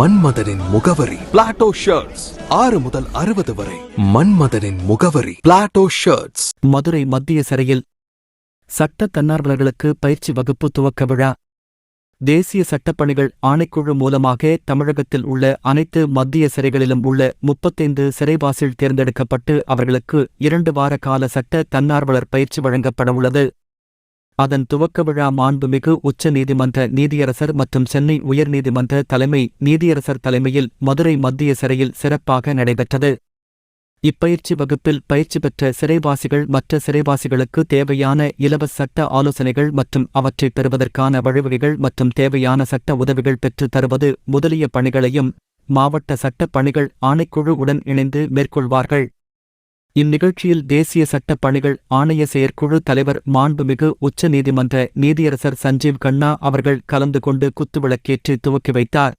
மன்மதனின் முகவரி. Plato shirts ஆறு முதல் அறுபது வரை. மன்மதனின் முகவரி. பிளாட்டோ ஷர்ட்ஸ் மதுரை மத்திய சிறையில் சட்ட தன்னார்வலர்களுக்கு பயிற்சி வகுப்பு துவக்க விழா. தேசிய சட்டப்பணிகள் ஆணைக்குழு மூலமாக தமிழகத்தில் உள்ள அனைத்து மத்திய சிறைகளிலும் உள்ள முப்பத்தைந்து சிறைவாசில் தேர்ந்தெடுக்கப்பட்டு அவர்களுக்கு இரண்டு வார கால சட்ட தன்னார்வலர் பயிற்சி வழங்கப்பட உள்ளது. அதன் துவக்க விழா மாண்புமிகு உச்ச நீதிமன்ற நீதியரசர் மற்றும் சென்னை உயர்நீதிமன்ற தலைமை நீதியரசர் தலைமையில் மதுரை மத்திய சிறையில் சிறப்பாக நடைபெற்றது. இப்பயிற்சி வகுப்பில் பயிற்சி பெற்ற சிறைவாசிகள் மற்ற சிறைவாசிகளுக்கு தேவையான இலவச சட்ட ஆலோசனைகள் மற்றும் அவற்றை பெறுவதற்கான வழிவகைகள் மற்றும் தேவையான சட்ட உதவிகள் பெற்றுத் தருவது முதலிய பணிகளையும் மாவட்ட சட்டப் பணிகள் ஆணைக்குழு உடன் இணைந்து மேற்கொள்வார்கள். இந்நிகழ்ச்சியில் தேசிய சட்டப்பணிகள் ஆணைய செயற்குழு தலைவர் மாண்புமிகு உச்ச நீதிமன்ற நீதியரசர் சஞ்சீவ் கண்ணா அவர்கள் கலந்து கொண்டு குத்துவிளக்கேற்றி துவக்கி வைத்தார்.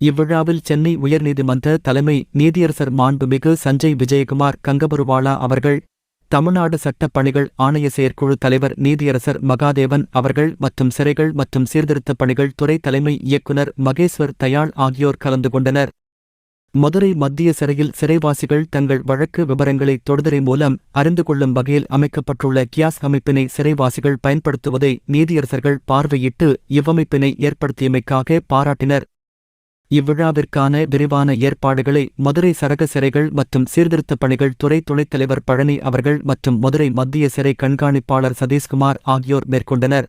இவ்விழாவில் சென்னை உயர்நீதிமன்ற தலைமை நீதியரசர் மாண்புமிகு சஞ்சய் விஜயகுமார் கங்கபருவாலா அவர்கள் தமிழ்நாடு சட்டப் பணிகள் ஆணைய செயற்குழு தலைவர் நீதியரசர் மகாதேவன் அவர்கள் மற்றும் சிறைகள் மற்றும் சீர்திருத்தப் பணிகள் துறை தலைமை இயக்குனர் மகேஸ்வர் தயாள் ஆகியோர் கலந்து கொண்டனர். மதுரை மத்திய சிறையில் சிறைவாசிகள் தங்கள் வழக்கு விவரங்களை தொடுதிரை மூலம் அறிந்து கொள்ளும் வகையில் அமைக்கப்பட்டுள்ள கியாஸ் அமைப்பினை சிறைவாசிகள் பயன்படுத்துவதை நீதியரசர்கள் பார்வையிட்டு இவ்வமைப்பினை ஏற்படுத்தியமைக்காக பாராட்டினர். இவ்விழாவிற்கான விரிவான ஏற்பாடுகளை மதுரை சரக சிறைகள் மற்றும் சீர்திருத்தப் பணிகள் துறை துணைத் தலைவர் பழனி அவர்கள் மற்றும் மதுரை மத்திய சிறை கண்காணிப்பாளர் சதீஷ்குமார் ஆகியோர் மேற்கொண்டனர்.